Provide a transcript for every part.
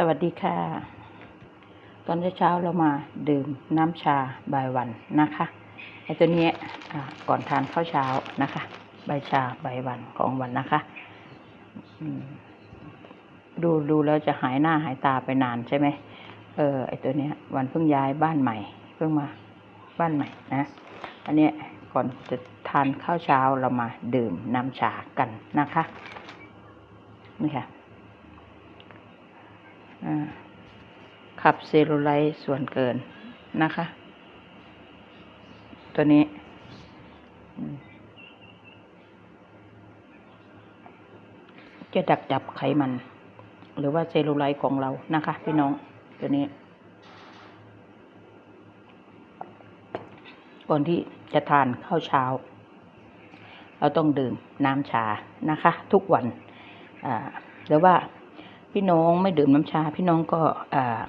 สวัสดีค่ะ ตอนเช้าเรามาดื่มน้ำชาบายวันนะคะไอตัวเนี้ยก่อนทานข้าวเช้านะคะใบชาใบวันของวันนะคะดูดูแล้วจะหายหน้าหายตาไปนานใช่ไหมเออไอตัวเนี้ย วันเพิ่งย้ายบ้านใหม่ เพิ่งมาบ้านใหม่นะ อันเนี้ยก่อนจะทานข้าวเช้าเรามาดื่มน้ำชากันนะคะนี่ค่ะ ขับเซลลูไลท์ส่วนเกินนะคะ ตัวนี้จะดักจับไขมัน หรือว่าเซลลูไลท์ของเรานะคะ พี่น้องตัวนี้ ก่อนที่จะทานข้าวเช้า เราต้องดื่มน้ำชานะคะ ทุกวันหรือว่า พี่น้องไม่ดื่มน้ำชา พี่น้องก็อ่า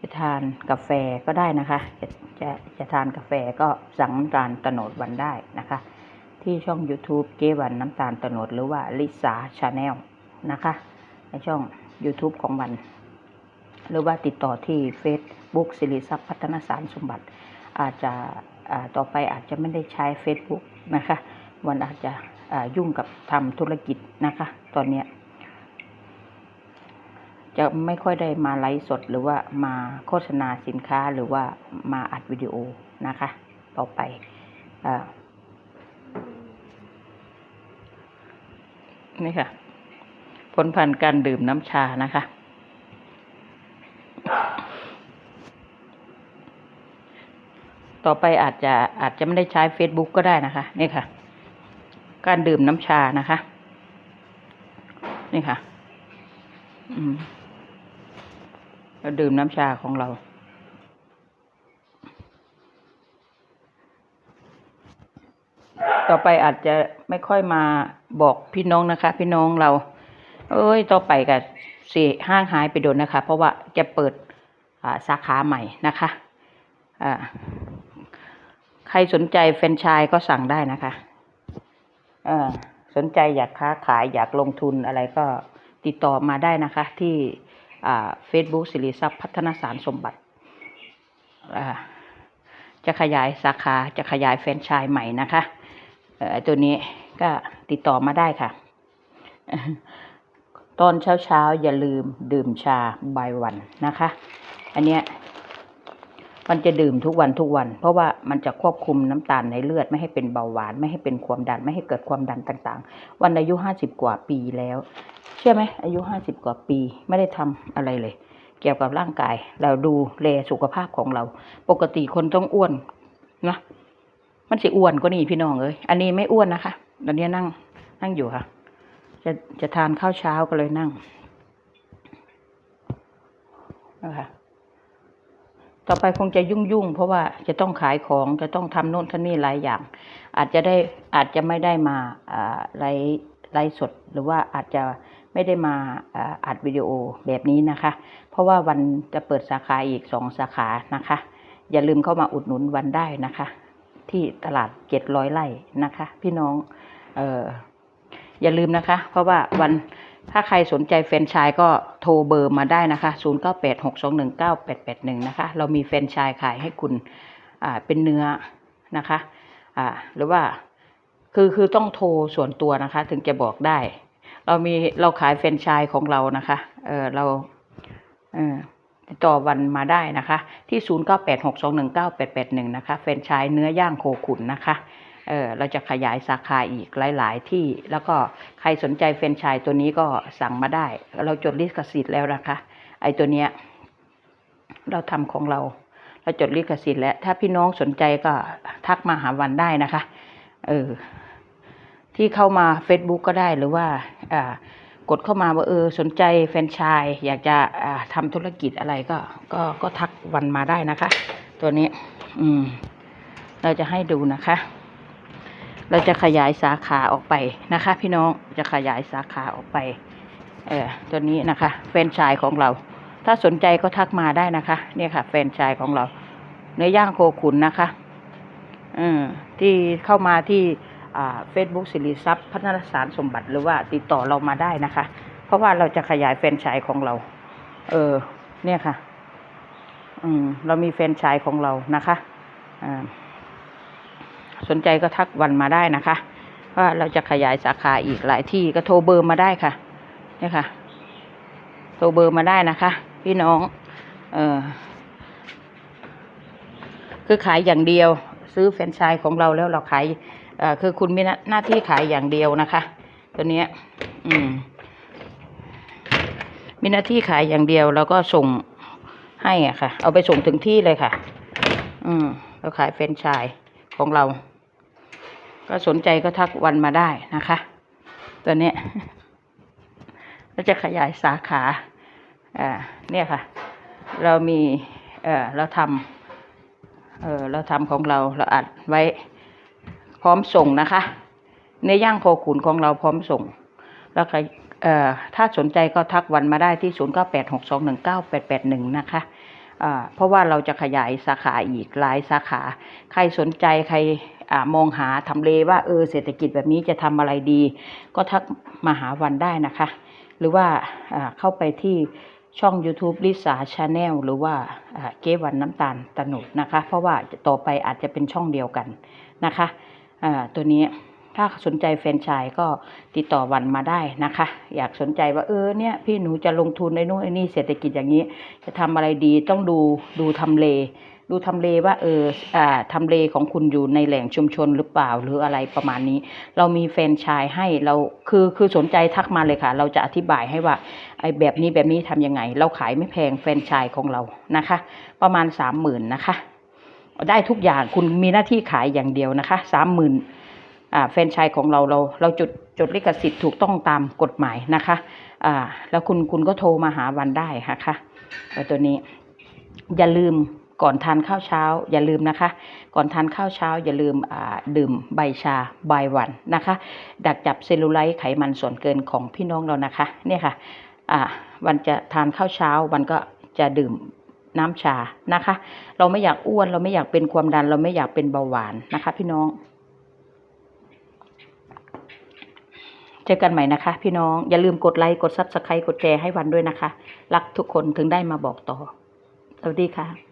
จะทานกาแฟก็ได้นะคะ จะจะจะทานกาแฟก็สั่งน้ำตาลตะโนดวันได้นะคะ ที่ช่อง YouTube เกวันน้ำตาลตะโนดหรือว่าลิสาชาแนลนะคะ ในช่อง YouTube ของวัน หรือว่าติดต่อที่ Facebook สิริทรัพย์พัฒนาสารสมบัติ อาจจะต่อไปอาจจะไม่ได้ใช้ Facebook นะคะ วันอาจจะยุ่งกับทำธุรกิจนะคะ ตอนนี้ จะไม่ค่อยได้มาไลฟ์สดหรือว่ามาโฆษณาสินค้าหรือว่ามาอัดวิดีโอนะคะ ต่อไปอนี่ค่ะ ผลพันธ์การดื่มน้ำชานะคะ ต่อไปอาจจะอาจจะไม่ได้ใช้ Facebook ก็ได้นะคะ นี่ค่ะ การดื่มน้ำชานะคะ นี่ค่ะ อืม เราดื่มน้ำชาของเรา ต่อไปอาจจะไม่ค่อยมาบอกพี่น้องนะคะ พี่น้องเรา เอ้ย ต่อไปกับสี่ห้างหายไปโดนนะคะ เพราะว่าจะเปิดสาขาใหม่นะคะอ่าใครสนใจแฟรนไชส์ก็สั่งได้นะคะเออสนใจอยากค้าขายอยากลงทุนอะไรก็ติดต่อมาได้นะคะที่ เฟซบุ๊กสิริทรัพย์พัฒนาสารสมบัติจะขยายสาขาจะขยายแฟรนไชส์ใหม่นะคะตัวนี้ก็ติดต่อมาได้ค่ะ ตอนเช้าเช้าๆอย่าลืมดื่มชาบายวันนะคะ อันเนี้ย มันจะดื่มทุกวันทุกวัน เพราะว่ามันจะควบคุมน้ำตาลในเลือดไม่ให้เป็นเบาหวาน ไม่ให้เป็นความดันไม่ให้เกิดความดันต่างๆ วันอายุห้าสิบกว่าปีแล้ว เชื่อไหมอายุห้าสิบกว่าปีไม่ได้ทำอะไรเลย เกี่ยวกับร่างกาย เราดูแลสุขภาพของเรา ปกติคนต้องอ้วนนะมันสิอ้วนก็นี่พี่น้องเอ้ยอันนี้ไม่อ้วนนะคะตอนนี้นั่งนั่งอยู่ค่ะ จะจะทานข้าวเช้าก็เลยนั่งนะคะ ต่อไปคงจะยุ่งยุ่งๆเพราะว่าจะต้องขายของจะต้องทำโน่นทำนี่หลายอย่าง อาจจะได้อาจจะไม่ได้มาไลฟ์ไลฟ์สด หรือว่าอาจจะไม่ได้มาอ่าอัดวิดีโอแบบนี้นะคะ เพราะว่าวันจะเปิดสาขาอีกสองสาขานะคะ อย่าลืมเข้ามาอุดหนุนวันได้นะคะ ที่ตลาดเจ็ดร้อยไร่นะคะ พี่น้องเอออย่าลืมนะคะ เพราะว่าวัน ถ้าใครสนใจแฟรนไชส์ก็โทรเบอร์มาได้นะคะ 0 9 8 6 2 1 9 8 8 1 นะคะ เรามีแฟรนไชส์ขายให้คุณอ่าเป็นเนื้อนะคะอ่าหรือว่าคือคือต้องโทรส่วนตัวนะคะ ถึงจะบอกได้ เรามีเราขายแฟรนไชส์ของเรานะคะเออเราเออต่อวันมาได้นะคะ ที่ 0 9 8 6 2 1 9 8 8 1 นะคะ แฟรนไชส์เนื้อย่างโคขุนนะคะ เออเราจะขยายสาขาอีกหลาย ๆ ที่แล้วก็ใครสนใจแฟรนไชส์ตัวนี้ก็สั่งมาได้ เราจดลิขสิทธิ์แล้วนะคะ ไอ้ตัวเนี้ยเราทำของเรา เราจดลิขสิทธิ์แล้ว ถ้าพี่น้องสนใจก็ทักมาหาวันได้นะคะ เออ ที่เข้ามา Facebook ก็ได้หรือว่า อ่ากดเข้ามาว่าเออสนใจแฟรนชส์อยากจะอ่าทำธุรกิจอะไรก็ ก็ก็ทักวันมาได้นะคะ ตัวนี้ อืม เราจะให้ดูนะคะ เราจะขยายสาขาออกไปนะคะ พี่น้องจะขยายสาขาออกไป เออตัวนี้นะคะ แฟนชส์ของเรา ถ้าสนใจก็ทักมาได้นะคะ เนี่ยค่ะ แฟนชส์ของเรา เนื้อย่างโคขุนนะคะอืมที่เข้ามาที่เฟซบุ๊กสิริทรัพย์พัฒนาสารสมบัติหรือว่าติดต่อเรามาได้นะคะ เพราะว่าเราจะขยายแฟนชส์ของเรา เออ เนี่ยค่ะ อืม เรามีแฟนชายของเรานะคะอ่า สนใจก็ทักวันมาได้นะคะ ว่าเราจะขยายสาขาอีกหลายที่ก็โทรเบอร์มาได้ค่ะเนี่ยค่ะ โทรเบอร์มาได้นะคะ พี่น้อง เออคือขายอย่างเดียว ซื้อแฟรนไชส์ของเราแล้วเราขายเอ่อคือคุณมีหน้าหน้าที่ขายอย่างเดียวนะคะ ตัวเนี้ย อืม มีหน้าที่ขายอย่างเดียว แล้วก็ส่งให้อะค่ะ เอาไปส่งถึงที่เลยค่ะ อืม เราขายแฟรนไชส์ของเรา ก็สนใจก็ทักวันมาได้นะคะ ตัวนี้ยเราจะขยายสาขาอ่าเนี่ยค่ะ เรามีเอ่อเราทำเออเราทำของเราเราอัดไว้พร้อมส่งนะคะ เนื้อย่างโคขุนของเราพร้อมส่ง แล้วใครเอ่อถ้าสนใจก็ทักวันมาได้ที่ 0 9 8 6 2 1 9 8 8 1 นะคะอ่า เพราะว่าเราจะขยายสาขาอีกหลายสาขา ใครสนใจใครอมองหาทำเลว่าเออเศรษฐกิจแบบนี้จะทำอะไรดี ก็ทักมาหาวันได้นะคะ หรือว่าเข้าไปที่ช่อง YouTube ลิสาชาแนลหรือว่าเกวันน้ำตาลตะโนดนะคะ เพราะว่าต่อไปอาจจะเป็นช่องเดียวกันนะคะตัวนี้ ถ้าสนใจแฟนชส์ก็ติดต่อวันมาได้นะคะ อยากสนใจว่าเออเนี่ยพี่หนูจะลงทุนในนู่นไอ้นี่เศรษฐกิจอย่างนี้ จะทำอะไรดีต้องดูดูทำเล ดูทำเลว่าเอออ่าทำเลของคุณอยู่ในแหล่งชุมชนหรือเปล่าหรืออะไรประมาณนี้ เรามีแฟนชส์ให้เราคือคือสนใจทักมาเลยค่ะ เราจะอธิบายให้ว่าไอ้แบบนี้แบบนี้ทำยังไง เราขายไม่แพงแฟนชส์ของเรานะคะ ประมาณสามหมื่นนะคะได้ทุกอย่างคุณมีหน้าที่ขายอย่างเดียวนะคะสามหมื่น แฟนชส์ของเราเราเราจดจดลิขสิทธิ์ถูกต้องตามกฎหมายนะคะอ่าแล้วคุณคุณก็โทรมาหาวันได้ค่ะเอ่อตัวนี้อย่าลืมก่อนทานข้าวเช้า อย่าลืมนะคะ ก่อนทานข้าวเช้า อย่าลืมดื่มใบชาใบวันนะคะ ดักจับเซลลูไลท์ไขมันส่วนเกินของพี่น้องเรานะคะเนี่ยค่ะอ่าวันจะทานข้าวเช้าวันก็จะดื่มน้ำชานะคะ เราไม่อยากอ้วนเราไม่อยากเป็นความดัน เราไม่อยากเป็นเบาหวานนะคะ พี่น้อง เจอกันใหม่นะคะ พี่น้องอย่าลืมกดไลค์กดซับสไครต์กดแชร์ให้วันด้วยนะคะ รักทุกคนถึงได้มาบอกต่อ สวัสดีค่ะ